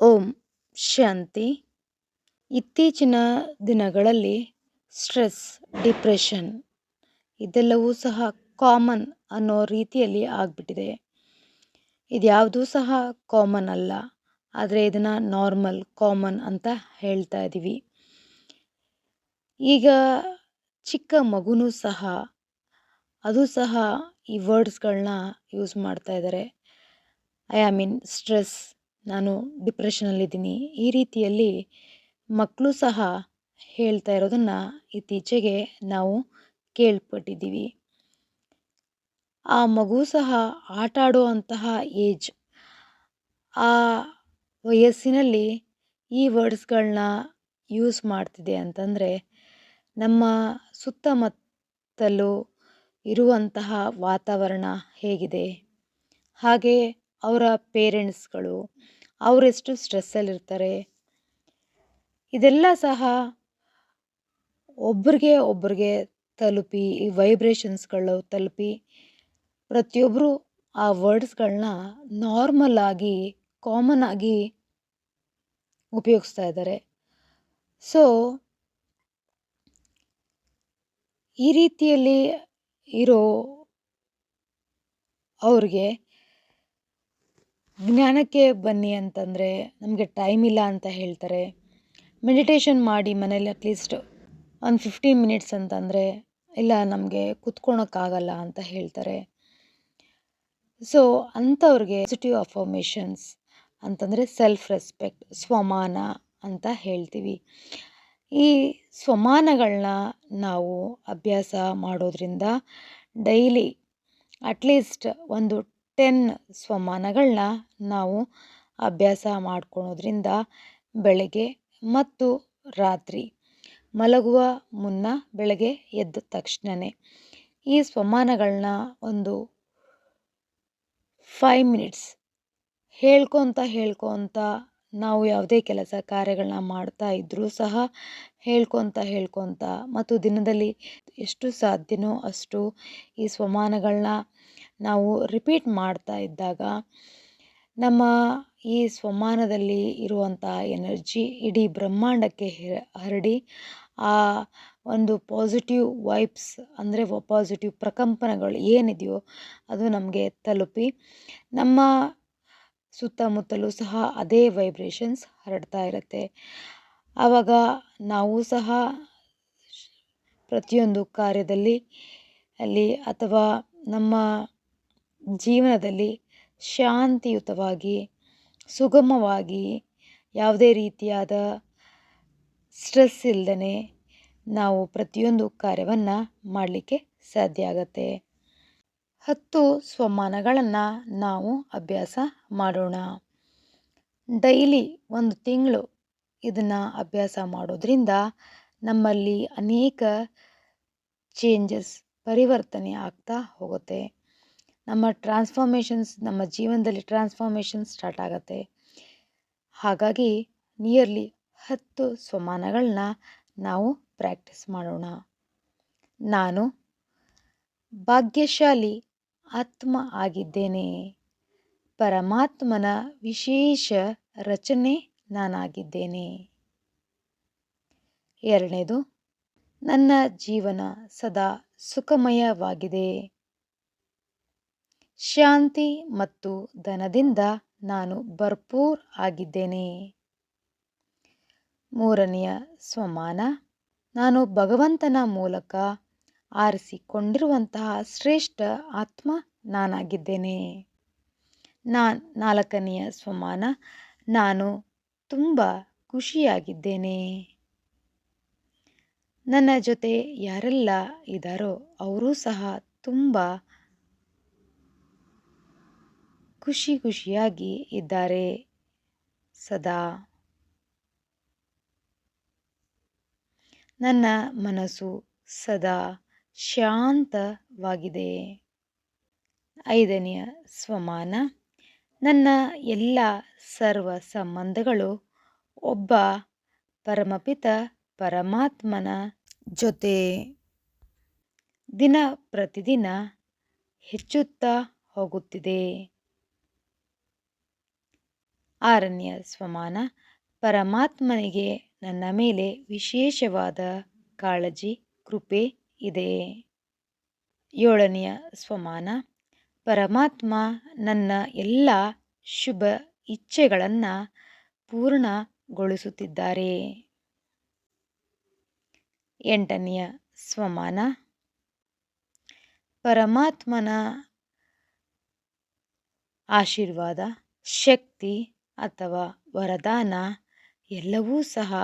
ಓಂ ಶಾಂತಿ. ಇತ್ತೀಚಿನ ದಿನಗಳಲ್ಲಿ stress, depression ಇದೆಲ್ಲವೂ ಸಹ ಕಾಮನ್ ಅನ್ನೋ ರೀತಿಯಲ್ಲಿ ಆಗಿಬಿಟ್ಟಿದೆ. ಇದ್ಯಾವುದೂ ಸಹ ಕಾಮನ್ ಅಲ್ಲ, ಆದರೆ ಇದನ್ನು ನಾರ್ಮಲ್, ಕಾಮನ್ ಅಂತ ಹೇಳ್ತಾ ಇದ್ದೀವಿ ಈಗ ಚಿಕ್ಕ ಮಗುನೂ ಸಹ, ಅದು ಸಹ ಈ ವರ್ಡ್ಸ್ಗಳನ್ನ ಯೂಸ್ ಮಾಡ್ತಾ ಇದ್ದಾರೆ. ಐ ಆಮ್ ಇನ್ ಸ್ಟ್ರೆಸ್ ನಾನು ಡಿಪ್ರೆಷನಲ್ಲಿದ್ದೀನಿ ಈ ರೀತಿಯಲ್ಲಿ ಮಕ್ಕಳು ಸಹ ಹೇಳ್ತಾ ಇರೋದನ್ನು ಇತ್ತೀಚೆಗೆ ನಾವು ಕೇಳ್ಪಟ್ಟಿದ್ದೀವಿ. ಆ ಮಗು ಸಹ ಆಟ ಆಡುವಂತಹ ಏಜ್ ಆ ವಯಸ್ಸಿನಲ್ಲಿ ಈ ವರ್ಡ್ಸ್ಗಳನ್ನ ಯೂಸ್ ಮಾಡ್ತಿದೆ ಅಂತಂದರೆ ನಮ್ಮ ಸುತ್ತಮುತ್ತಲೂ ಇರುವಂತಹ ವಾತಾವರಣ ಹೇಗಿದೆ? ಹಾಗೆ ಅವರ ಪೇರೆಂಟ್ಸ್ಗಳು ಅವರೆಷ್ಟು ಸ್ಟ್ರೆಸ್ಸಲ್ಲಿರ್ತಾರೆ. ಇದೆಲ್ಲ ಸಹ ಒಬ್ರಿಗೆ ಒಬ್ರಿಗೆ ತಲುಪಿ, ಈ ವೈಬ್ರೇಷನ್ಸ್ಗಳು ತಲುಪಿ ಪ್ರತಿಯೊಬ್ಬರು ಆ ವರ್ಡ್ಸ್ಗಳನ್ನ ನಾರ್ಮಲ್ ಆಗಿ ಕಾಮನ್ ಆಗಿ ಉಪಯೋಗಿಸ್ತಾ ಇದ್ದಾರೆ. ಸೊ ಈ ರೀತಿಯಲ್ಲಿ ಇರೋ ಅವ್ರಿಗೆ ಜ್ಞಾನಕ್ಕೆ ಬನ್ನಿ ಅಂತಂದರೆ ನಮಗೆ ಟೈಮ್ ಇಲ್ಲ ಅಂತ ಹೇಳ್ತಾರೆ. ಮೆಡಿಟೇಷನ್ ಮಾಡಿ ಮನೇಲಿ ಅಟ್ಲೀಸ್ಟ್ ಒಂದು ಫಿಫ್ಟೀನ್ ಮಿನಿಟ್ಸ್ ಅಂತಂದರೆ ಇಲ್ಲ ನಮಗೆ ಕುತ್ಕೊಳಕ್ಕಾಗಲ್ಲ ಅಂತ ಹೇಳ್ತಾರೆ. ಸೊ ಅಂಥವ್ರಿಗೆ ಪಾಸಿಟಿವ್ ಅಫರ್ಮೇಷನ್ಸ್ ಅಂತಂದರೆ ಸೆಲ್ಫ್ ರೆಸ್ಪೆಕ್ಟ್ ಸ್ವಮಾನ ಅಂತ ಹೇಳ್ತೀವಿ. ಈ ಸ್ವಮಾನಗಳನ್ನ ನಾವು ಅಭ್ಯಾಸ ಮಾಡೋದ್ರಿಂದ ಡೈಲಿ ಅಟ್ಲೀಸ್ಟ್ ಒಂದು ಟೆನ್ ಸ್ವಮಾನಗಳನ್ನ ನಾವು ಅಭ್ಯಾಸ ಮಾಡ್ಕೊಳೋದ್ರಿಂದ ಬೆಳಗ್ಗೆ ಮತ್ತು ರಾತ್ರಿ ಮಲಗುವ ಮುನ್ನ ಬೆಳಗ್ಗೆ ಎದ್ದ ತಕ್ಷಣವೇ ಈ ಸ್ವಮಾನಗಳನ್ನ ಒಂದು ಫೈವ್ ಮಿನಿಟ್ಸ್ ಹೇಳ್ಕೊತ ಹೇಳ್ಕೊತ ನಾವು ಯಾವುದೇ ಕೆಲಸ ಕಾರ್ಯಗಳನ್ನ ಮಾಡ್ತಾ ಇದ್ದರೂ ಸಹ ಹೇಳ್ಕೊತ ಹೇಳ್ಕೊತ ಮತ್ತು ದಿನದಲ್ಲಿ ಎಷ್ಟು ಸಾಧ್ಯನೋ ಅಷ್ಟು ಈ ಸ್ವಮಾನಗಳನ್ನ ನಾವು ರಿಪೀಟ್ ಮಾಡ್ತಾ ಇದ್ದಾಗ ನಮ್ಮ ಈ ಸ್ವಮಾನದಲ್ಲಿ ಇರುವಂಥ ಎನರ್ಜಿ ಇಡೀ ಬ್ರಹ್ಮಾಂಡಕ್ಕೆ ಹರಡಿ ಆ ಒಂದು ಪಾಸಿಟಿವ್ ವೈಬ್ಸ್ ಅಂದರೆ ಪಾಸಿಟಿವ್ ಪ್ರಕಂಪನಗಳು ಏನಿದೆಯೋ ಅದು ನಮಗೆ ತಲುಪಿ ನಮ್ಮ ಸುತ್ತಮುತ್ತಲೂ ಸಹ ಅದೇ ವೈಬ್ರೇಷನ್ಸ್ ಹರಡ್ತಾ ಇರುತ್ತೆ. ಆವಾಗ ನಾವು ಸಹ ಪ್ರತಿಯೊಂದು ಕಾರ್ಯದಲ್ಲಿ ಅಲ್ಲಿ ಅಥವಾ ನಮ್ಮ ಜೀವನದಲ್ಲಿ ಶಾಂತಿಯುತವಾಗಿ, ಸುಗಮವಾಗಿ, ಯಾವುದೇ ರೀತಿಯಾದ ಸ್ಟ್ರೆಸ್ ಇಲ್ಲದೇ ನಾವು ಪ್ರತಿಯೊಂದು ಕಾರ್ಯವನ್ನು ಮಾಡಲಿಕ್ಕೆ ಸಾಧ್ಯ ಆಗತ್ತೆ. ಹತ್ತು ಸ್ವಮಾನಗಳನ್ನು ನಾವು ಅಭ್ಯಾಸ ಮಾಡೋಣ. ಡೈಲಿ ಒಂದು ತಿಂಗಳು ಇದನ್ನು ಅಭ್ಯಾಸ ಮಾಡೋದ್ರಿಂದ ನಮ್ಮಲ್ಲಿ ಅನೇಕ ಚೇಂಜಸ್, ಪರಿವರ್ತನೆ ಆಗ್ತಾ ಹೋಗುತ್ತೆ. ನಮ್ಮ ಟ್ರಾನ್ಸ್ಫಾರ್ಮೇಷನ್ಸ್ ನಮ್ಮ ಜೀವನದಲ್ಲಿ ಟ್ರಾನ್ಸ್ಫಾರ್ಮೇಷನ್ ಸ್ಟಾರ್ಟ್ ಆಗುತ್ತೆ. ಹಾಗಾಗಿ ನಿಯರ್ಲಿ ಹತ್ತು ಸ್ವಮಾನಗಳನ್ನ ನಾವು ಪ್ರಾಕ್ಟೀಸ್ ಮಾಡೋಣ. ನಾನು ಭಾಗ್ಯಶಾಲಿ ಆತ್ಮ ಆಗಿದ್ದೇನೆ. ಪರಮಾತ್ಮನ ವಿಶೇಷ ರಚನೆ ನಾನಾಗಿದ್ದೇನೆ. ಎರಡನೇದು, ನನ್ನ ಜೀವನ ಸದಾ ಸುಖಮಯವಾಗಿದೆ. ಶಾಂತಿ ಮತ್ತು ಧನದಿಂದ ನಾನು ಭರ್ಪೂರ್ ಆಗಿದ್ದೇನೆ. ಮೂರನೆಯ ಸ್ವಮಾನ ನಾನು ಭಗವಂತನ ಮೂಲಕ ಆರಿಸಿಕೊಂಡಿರುವಂತಹ ಶ್ರೇಷ್ಠ ಆತ್ಮ ನಾನಾಗಿದ್ದೇನೆ. ನಾನ್ ನಾಲ್ಕನೆಯ ಸ್ವಮಾನ ನಾನು ತುಂಬ ಖುಷಿಯಾಗಿದ್ದೇನೆ. ನನ್ನ ಜೊತೆ ಯಾರೆಲ್ಲ ಇದ್ದಾರೋ ಅವರೂ ಸಹ ತುಂಬ ಖುಷಿ ಖುಷಿಯಾಗಿ ಇದ್ದಾರೆ ಸದಾ. ನನ್ನ ಮನಸ್ಸು ಸದಾ ಶಾಂತವಾಗಿದೆ. ಐದನೆಯ ಸ್ವಮಾನ, ನನ್ನ ಎಲ್ಲ ಸರ್ವ ಸಂಬಂಧಗಳು ಒಬ್ಬ ಪರಮಪಿತ ಪರಮಾತ್ಮನ ಜೊತೆ. ದಿನ ಪ್ರತಿದಿನ ಹೆಚ್ಚುತ್ತಾ ಹೋಗುತ್ತಿದೆ. ಆರನೆಯ ಸ್ವಮಾನ ಪರಮಾತ್ಮನಿಗೆ ನನ್ನ ಮೇಲೆ ವಿಶೇಷವಾದ ಕಾಳಜಿ, ಕೃಪೆ ಇದೆ. ಏಳನೆಯ ಸ್ವಮಾನ ಪರಮಾತ್ಮ ನನ್ನ ಎಲ್ಲ ಶುಭ ಇಚ್ಛೆಗಳನ್ನು ಪೂರ್ಣಗೊಳಿಸುತ್ತಿದ್ದಾರೆ. ಎಂಟನೆಯ ಸ್ವಮಾನ ಪರಮಾತ್ಮನ ಆಶೀರ್ವಾದ, ಶಕ್ತಿ ಅಥವಾ ವರದಾನ ಎಲ್ಲವೂ ಸಹ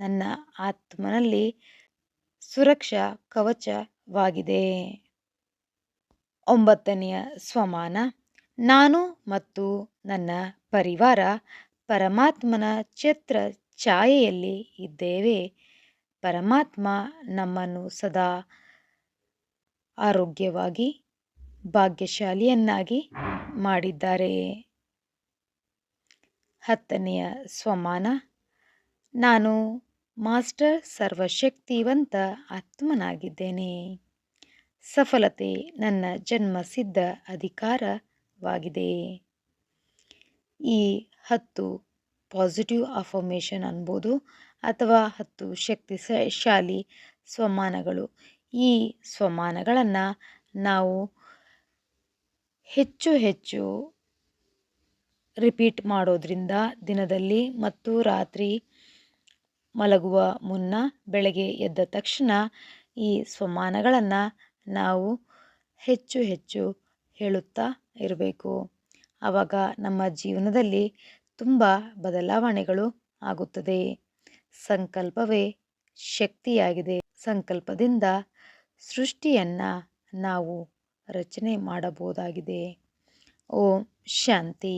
ನನ್ನ ಆತ್ಮನಲ್ಲಿ ಸುರಕ್ಷಾ ಕವಚವಾಗಿದೆ. ಒಂಬತ್ತನೆಯ ಸ್ವಮಾನ, ನಾನು ಮತ್ತು ನನ್ನ ಪರಿವಾರ ಪರಮಾತ್ಮನ ಚಿತ್ರ ಛಾಯೆಯಲ್ಲಿ ಇದ್ದೇವೆ. ಪರಮಾತ್ಮ ನಮ್ಮನ್ನು ಸದಾ ಆರೋಗ್ಯವಾಗಿ, ಭಾಗ್ಯಶಾಲಿಯನ್ನಾಗಿ ಮಾಡಿದ್ದಾರೆ. ಹತ್ತನೆಯ ಸ್ವಮಾನ. ನಾನು ಮಾಸ್ಟರ್ ಸರ್ವಶಕ್ತಿವಂತ ಆತ್ಮನಾಗಿದ್ದೇನೆ. ಸಫಲತೆ ನನ್ನ ಜನ್ಮಸಿದ್ಧ ಅಧಿಕಾರವಾಗಿದೆ. ಈ ಹತ್ತು ಪಾಸಿಟಿವ್ ಅಫರ್ಮೇಷನ್ ಅನ್ಬೋದು ಅಥವಾ ಹತ್ತು ಶಕ್ತಿಶಾಲಿ ಸ್ವಮಾನಗಳು. ಈ ಸ್ವಮಾನಗಳನ್ನು ನಾವು ಹೆಚ್ಚು ಹೆಚ್ಚು ರಿಪೀಟ್ ಮಾಡೋದ್ರಿಂದ ದಿನದಲ್ಲಿ ಮತ್ತು ರಾತ್ರಿ ಮಲಗುವ ಮುನ್ನ ಬೆಳಗ್ಗೆ ಎದ್ದ ತಕ್ಷಣ ಈ ಸ್ವಮಾನಗಳನ್ನು ನಾವು ಹೆಚ್ಚು ಹೆಚ್ಚು ಹೇಳುತ್ತಾ ಇರಬೇಕು. ಆವಾಗ ನಮ್ಮ ಜೀವನದಲ್ಲಿ ತುಂಬ ಬದಲಾವಣೆಗಳು ಆಗುತ್ತದೆ. ಸಂಕಲ್ಪವೇ ಶಕ್ತಿಯಾಗಿದೆ. ಸಂಕಲ್ಪದಿಂದ ಸೃಷ್ಟಿಯನ್ನು ನಾವು ರಚನೆ ಮಾಡಬಹುದಾಗಿದೆ. ಓಂ ಶಾಂತಿ.